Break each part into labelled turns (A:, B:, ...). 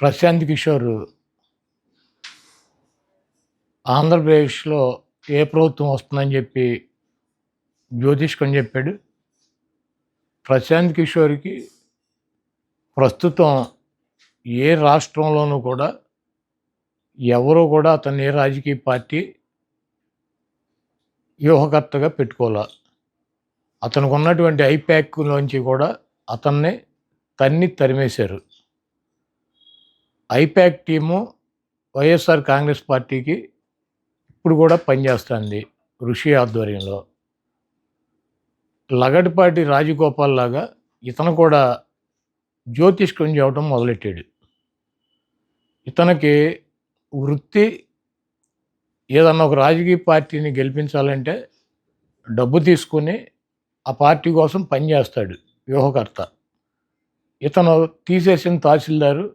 A: ప్రశాంత్ కిషోర్ ఆంధ్రప్రదేశ్లో ఏ ప్రభుత్వం వస్తుందని చెప్పి జ్యోతిష్కని చెప్పాడు. ప్రశాంత్ కిషోర్కి ప్రస్తుతం ఏ రాష్ట్రంలోనూ కూడా ఎవరు కూడా అతన్ని ఏ రాజకీయ పార్టీ వ్యూహకర్తగా పెట్టుకోలే. అతనికి ఉన్నటువంటి ఐప్యాక్లోంచి కూడా అతన్ని తన్ని తరిమేశారు. ఐప్యాక్ టీము వైఎస్ఆర్ కాంగ్రెస్ పార్టీకి ఇప్పుడు కూడా పనిచేస్తుంది ఋషి ఆధ్వర్యంలో. లగడపాటి రాజగోపాల్ లాగా ఇతను కూడా జ్యోతిష్కం చేయడం మొదలెట్టాడు. ఇతనికి వృత్తి ఏదన్నా ఒక రాజకీయ పార్టీని గెలిపించాలంటే డబ్బు తీసుకుని ఆ పార్టీ కోసం పనిచేస్తాడు వ్యూహకర్త. ఇతను తీసేసిన తహసీల్దారు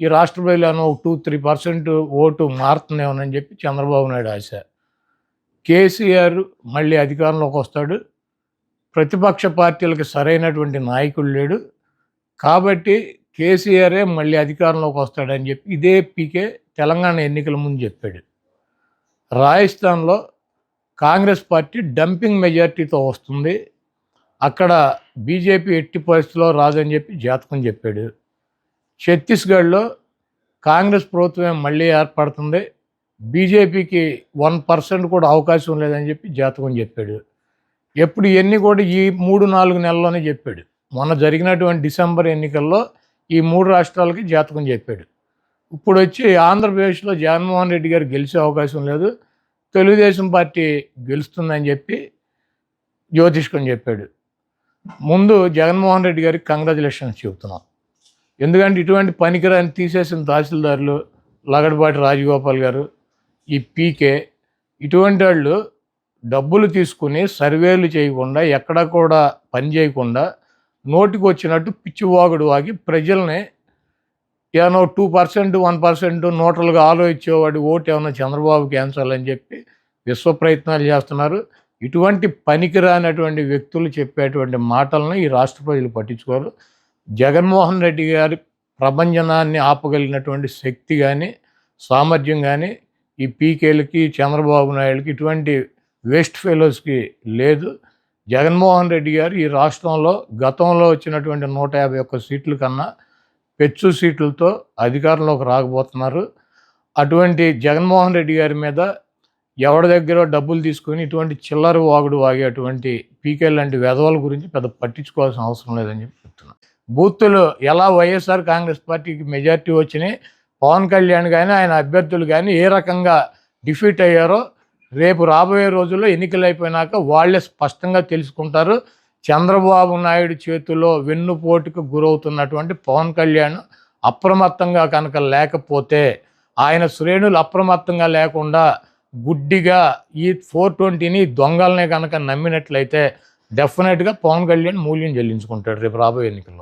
A: ఈ రాష్ట్రంలో ప్రజలను ఒక టూ త్రీ పర్సెంట్ ఓటు మారుతుందేమోనని చెప్పి చంద్రబాబు నాయుడు ఆశ కేసీఆర్ మళ్ళీ అధికారంలోకి వస్తాడు. ప్రతిపక్ష పార్టీలకు సరైనటువంటి నాయకుడు లేడు. కాబట్టి కేసీఆరే మళ్ళీ అధికారంలోకి వస్తాడని చెప్పి ఇదే పీకే తెలంగాణ ఎన్నికల ముందు చెప్పాడు. రాజస్థాన్లో కాంగ్రెస్ పార్టీ డంపింగ్ మెజార్టీతో వస్తుంది. అక్కడ బీజేపీ ఎట్టి పరిస్థితిలో రాదని చెప్పి జాతకం చెప్పాడు. ఛత్తీస్గఢ్లో కాంగ్రెస్ ప్రభుత్వం మళ్ళీ ఏర్పడుతుంది. బీజేపీకి వన్ పర్సెంట్ కూడా అవకాశం లేదని చెప్పి జాతకం చెప్పాడు. ఎప్పుడు ఇవన్నీ కూడా ఈ మూడు నాలుగు నెలల్లోనే చెప్పాడు. మొన్న జరిగినటువంటి డిసెంబర్ ఎన్నికల్లో ఈ మూడు రాష్ట్రాలకి జాతకం చెప్పాడు. ఇప్పుడు వచ్చి ఆంధ్రప్రదేశ్లో జగన్మోహన్ రెడ్డి గారు గెలిచే అవకాశం లేదు. తెలుగుదేశం పార్టీ గెలుస్తుందని చెప్పి జ్యోతిష్కం చెప్పాడు. ముందు జగన్మోహన్ రెడ్డి గారికి కంగ్రాచులేషన్స్ చెబుతున్నాం. ఎందుకంటే ఇటువంటి పనికిరాని తీసేసిన తహసీల్దారులు లగడపాటి రాజగోపాల్ గారు ఈ పీకే ఇటువంటి వాళ్ళు డబ్బులు తీసుకుని సర్వేలు చేయకుండా ఎక్కడ కూడా పని చేయకుండా నోటికి వచ్చినట్టు పిచ్చివాగుడు వాగి ప్రజల్ని ఏమో టూ పర్సెంట్ వన్ పర్సెంట్ నోటలుగా ఆలోచించేవాడు ఓటు ఏమైనా చంద్రబాబు క్యాన్సల్ అని చెప్పి విశ్వ ప్రయత్నాలు చేస్తున్నారు. ఇటువంటి పనికిరానటువంటి వ్యక్తులు చెప్పేటువంటి మాటలను ఈ రాష్ట్ర ప్రజలు పట్టించుకోరు. జగన్మోహన్ రెడ్డి గారి ప్రభంజనాన్ని ఆపగలిగినటువంటి శక్తి కానీ సామర్థ్యం కానీ ఈ పీకేలకి చంద్రబాబు నాయుడుకి ఇటువంటి వేస్ట్ ఫెలోస్కి లేదు. జగన్మోహన్ రెడ్డి గారు ఈ రాష్ట్రంలో గతంలో వచ్చినటువంటి నూట యాభై ఒక్క సీట్ల కన్నా పెచ్చు సీట్లతో అధికారంలోకి రాకపోతున్నారు. అటువంటి జగన్మోహన్ రెడ్డి గారి మీద ఎవరి దగ్గర డబ్బులు తీసుకొని ఇటువంటి చిల్లర వాగుడు వాగే అటువంటి పీకే లాంటి వెధవల గురించి పెద్ద పట్టించుకోవాల్సిన అవసరం లేదని చెప్పి బూత్తులు ఎలా వైఎస్ఆర్ కాంగ్రెస్ పార్టీకి మెజార్టీ వచ్చినాయి? పవన్ కళ్యాణ్ కానీ ఆయన అభ్యర్థులు కానీ ఏ రకంగా డిఫీట్ అయ్యారో రేపు రాబోయే రోజుల్లో ఎన్నికలు అయిపోయినాక వాళ్ళే స్పష్టంగా తెలుసుకుంటారు. చంద్రబాబు నాయుడు చేతిలో వెన్నుపోటుకు గురవుతున్నటువంటి పవన్ కళ్యాణ్ అప్రమత్తంగా కనుక లేకపోతే ఆయన శ్రేణులు అప్రమత్తంగా లేకుండా గుడ్డిగా ఈ ఫోర్ ట్వంటీని దొంగలనే కనుక నమ్మినట్లయితే డెఫినెట్గా పవన్ కళ్యాణ్ మూల్యం చెల్లించుకుంటాడు రేపు రాబోయే ఎన్నికల్లో.